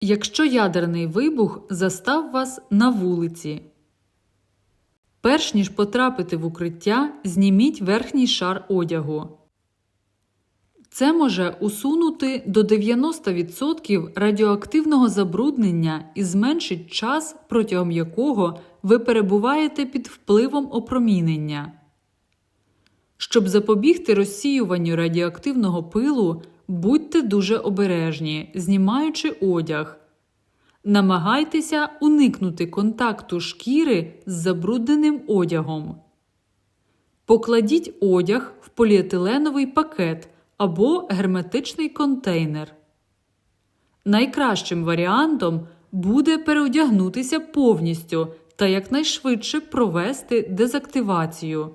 Якщо ядерний вибух застав вас на вулиці. Перш ніж потрапити в укриття, зніміть верхній шар одягу. Це може усунути до 90% радіоактивного забруднення і зменшить час, протягом якого ви перебуваєте під впливом опромінення. Щоб запобігти розсіюванню радіоактивного пилу, будьте дуже обережні, знімаючи одяг. Намагайтеся уникнути контакту шкіри з забрудненим одягом. Покладіть одяг в поліетиленовий пакет або герметичний контейнер. Найкращим варіантом буде переодягнутися повністю та якнайшвидше провести дезактивацію.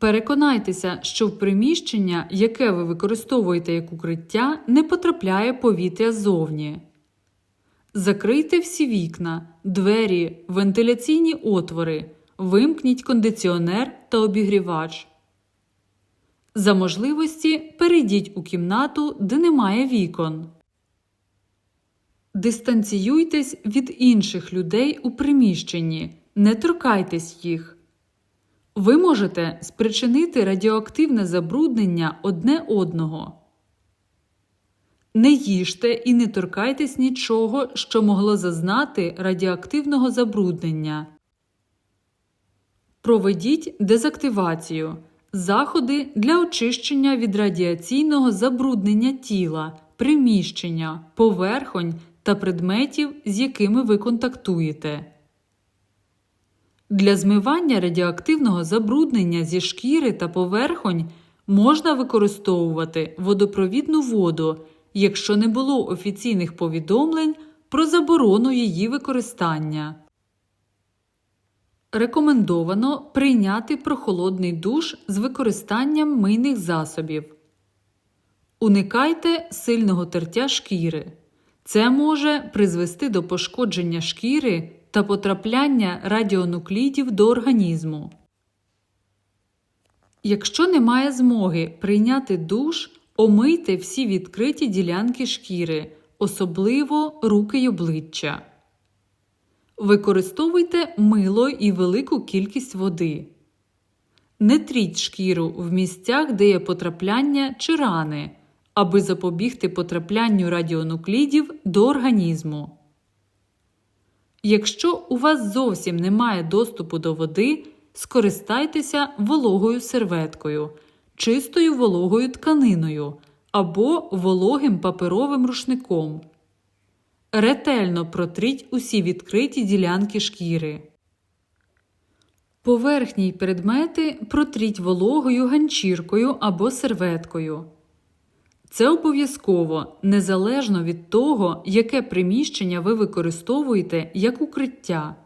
Переконайтеся, що в приміщення, яке ви використовуєте як укриття, не потрапляє повітря ззовні. Закрийте всі вікна, двері, вентиляційні отвори, вимкніть кондиціонер та обігрівач. За можливості перейдіть у кімнату, де немає вікон. Дистанціюйтесь від інших людей у приміщенні, не торкайтесь їх. Ви можете спричинити радіоактивне забруднення одне одного. Не їжте і не торкайтесь нічого, що могло зазнати радіоактивного забруднення. Проведіть дезактивацію. Заходи для очищення від радіаційного забруднення тіла, приміщення, поверхонь та предметів, з якими ви контактуєте. Для змивання радіоактивного забруднення зі шкіри та поверхонь можна використовувати водопровідну воду, якщо не було офіційних повідомлень про заборону її використання. Рекомендовано прийняти прохолодний душ з використанням мийних засобів. Уникайте сильного тертя шкіри. Це може призвести до пошкодження шкіри та потрапляння радіонуклідів до організму. Якщо немає змоги прийняти душ, омийте всі відкриті ділянки шкіри, особливо руки й обличчя. Використовуйте мило і велику кількість води. Не тріть шкіру в місцях, де є потрапляння чи рани, аби запобігти потраплянню радіонуклідів до організму. Якщо у вас зовсім немає доступу до води, скористайтеся вологою серветкою, чистою вологою тканиною або вологим паперовим рушником. Ретельно протріть усі відкриті ділянки шкіри. Поверхні й предмети протріть вологою ганчіркою або серветкою. Це обов'язково незалежно від того, яке приміщення ви використовуєте як укриття.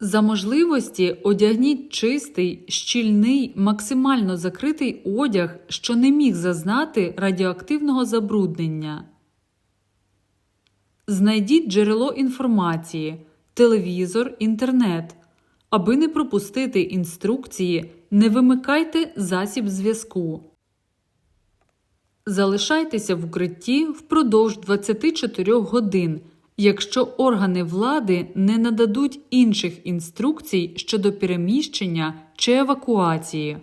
За можливості одягніть чистий, щільний, максимально закритий одяг, що не міг зазнати радіоактивного забруднення. Знайдіть джерело інформації, телевізор, інтернет. Аби не пропустити інструкції, не вимикайте засіб зв'язку. Залишайтеся в укритті впродовж 24 годин, якщо органи влади не нададуть інших інструкцій щодо переміщення чи евакуації.